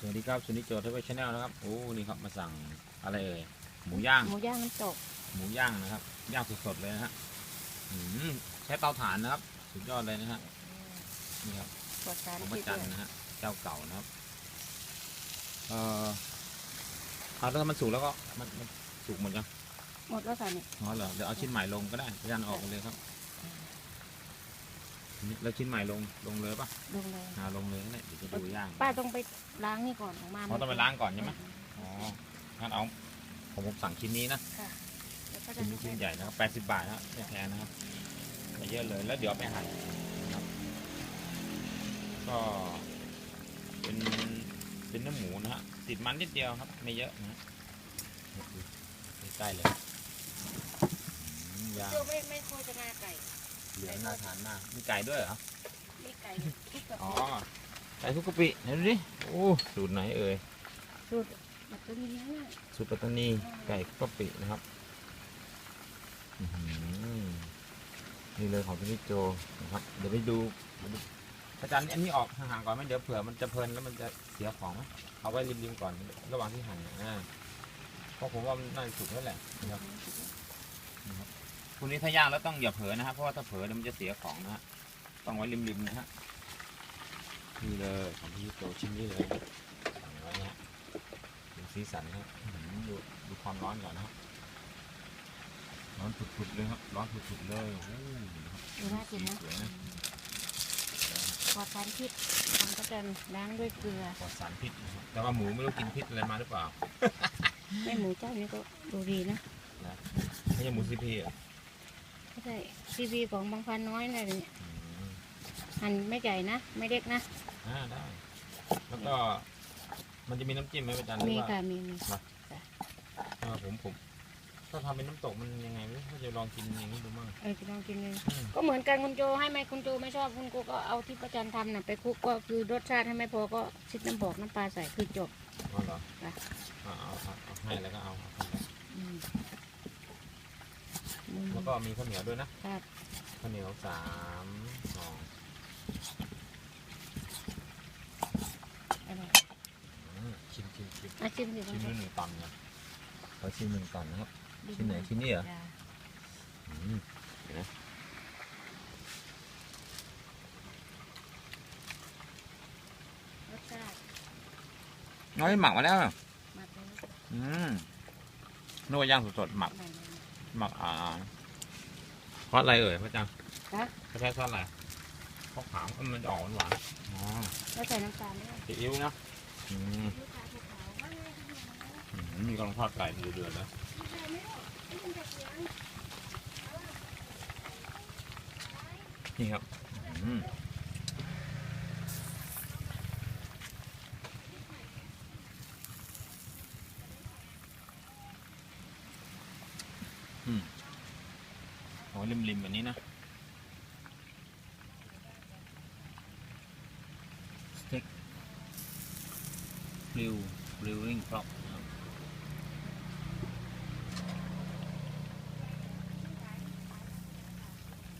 สวัสดีครับสุนิจโจทย์ทวีชแนลนะครับโอ้นี่ครับมาสั่งอะไรเอ่ยหมูย่าง หมูย่างน้ำตกหมูย่างนะครับย่างสดๆเลยนะฮะอืมใช้เตาถ่านนะครับ สุดยอดเลยนะฮะนี่ครับปลอดสารของปพิระษจันด้วยนะฮะเจ้าเก่านะครับเอ่อเอาแล้วถ้ามันสุกแล้วก็มันมันสุกหมดยังหมดแล้วค่ะนี่อ๋อเหรอเดี๋ยวเอาชิ้นใหม่ลงก็ได้ประจันออกไปเลยครับนี่ แล้วชิ้นใหม่ลงลงเลยปะลงเลยอ่าลงเลยก็ได้เดี๋ยวจะดูย่างป้าต้องไปล้างนี่ก่อนออกมาอ๋อต้องไปล้างก่อนใช่ไหมอ๋องั้นเอาผมผมสั่งชิ้นนี้นะค่ะแล้วก็จะชิ้นนี้ชิ้นใหญ่นะครับแปดสิบบาทนะครับไม่แพงนะครับไม่เยอะเลยแล้วเดี๋ยวเอาไปหั่นนะครับ ก็เป็นเป็นเนื้อหมูนะฮะติดมันนิดเดียวครับ ไม่เยอะนะฮะใกล้ๆเลยอืมย่างเจ้าไม่ไม่ควรจะมาไก่ เหลืองน่าทานมาก มีไก่ด้วยเหรอไม่ไก่ทุกแบบอ๋อ ไก่ทุกกะปิเห็นดูดิ โอ้ สูตรไหนเอ่ย สูตรแบบตัวนี้นะสูตรปัตตานี ไก่ทุกกะปินะครับอื้อหือนี่เลยของพี่โจนะครับ เดี๋ยวไปดูอาจารย์อันนี้ออกห่างๆก่อนไหมเดี๋ยวเผื่อมันจะเพลินแล้วมันจะเสียของไหมเอาไว้ริมๆก่อน ระหว่างที่หั่นอ่าเพราะผมว่ามันน่าจะสุกแล้วแหละนะครับนะ ครับคุณนี้ถ้าย่างแล้วต้องอย่าเผลอนะครับเพราะว่าถ้าเผลอเดี๋ยวมันจะเสียของนะฮะต้องไว้ริมๆนะฮะนี่เลยของพี่โจชิ้นนี้เลยสั่งไว้นะฮะดูสีสันนะครับอื้อหือดูดูความร้อนก่อนนะครับร้อนผุดๆเลยครับร้อนผุดๆเลยโอ้โหนะครับดูน่ากินนะสวยนะปลอดสารพิษทำก็จะล้างด้วยเกลือปลอดสารพิษนะครับแต่ว่าหมูไม่รู้กินพิษอะไรมาหรือเปล่า ไม่หมูเจ้านี้ก็ดูดีนะไม่ใช่หมูซีพีอะไม่ ใช่ซีวีของบางพันน้อยอะไรเนี่ยอืมหั่นไม่ใหญ่นะ ไม่เล็กนะอ่าได้ แล้วก็มันจะมีน้ำจิ้มไหมอาจารย์หรือมีว่าค่ะมีมีเออผมผมถ้าทำเป็นน้ำตกมันยังไงไม่รู้ว่าจะลองกินอย่างนี้ดูบ้างเออจะลองกินเลยอืมก็เหมือนกันคุณโจให้ไหมคุณโจไม่ชอบคุณโจก็เอาที่ประจันทำน่ะไปคลุกก็คือรสชาติให้ไม่พอก็ชิดน้ำบอกน้ำปลาใส่คือจบ เอาเหรอค่ะเอาเอาเอาเอาให้แล้วก็เอาเอาเอาอืม แล้วก็มีข้าวเหนียวด้วยนะครับ ข้าวเหนียวสามสองอร่อยอืมชิมชิมชิมอะชิมสิคุชิ้ณนโจละหนึ่งตอนนะขอชิ้นหนึ่งตอนนะครับ ชิ้นไหนชิ้นนี้เหรอ จ้ะอืมเห็นไหมรสชาติน้อยหมักมาแล้ว มาเป็นอืมนึกว่าย่างสดๆหมักอะไรนะ หมักอ่าเพราะอะไรเอ่ยพระอาจารย์คะเขาใช้ซอสอะไรเพราะขาวมันจะออกหวานๆอ๋อแล้วใส่น้ำตาลด้วยซีอิ๊วนะอืมลูกค้าภูเขาว่าไงคะเนี่ยอืมมีกำลังทอดไก่เดือดๆแล้วใส่ไม่ออกไม่เป็นแบบนี้นี่ครับอืม อืมโอ้ริมๆแบบนี้นะสเต็กบลิวบลิวริงครอบนะครับ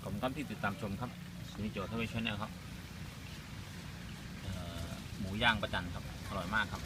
ขอบคุณครับที่ติดตามชมครับสุนิโจทวีชแนลครับหมูย่างประจันครับ อร่อยมากครับ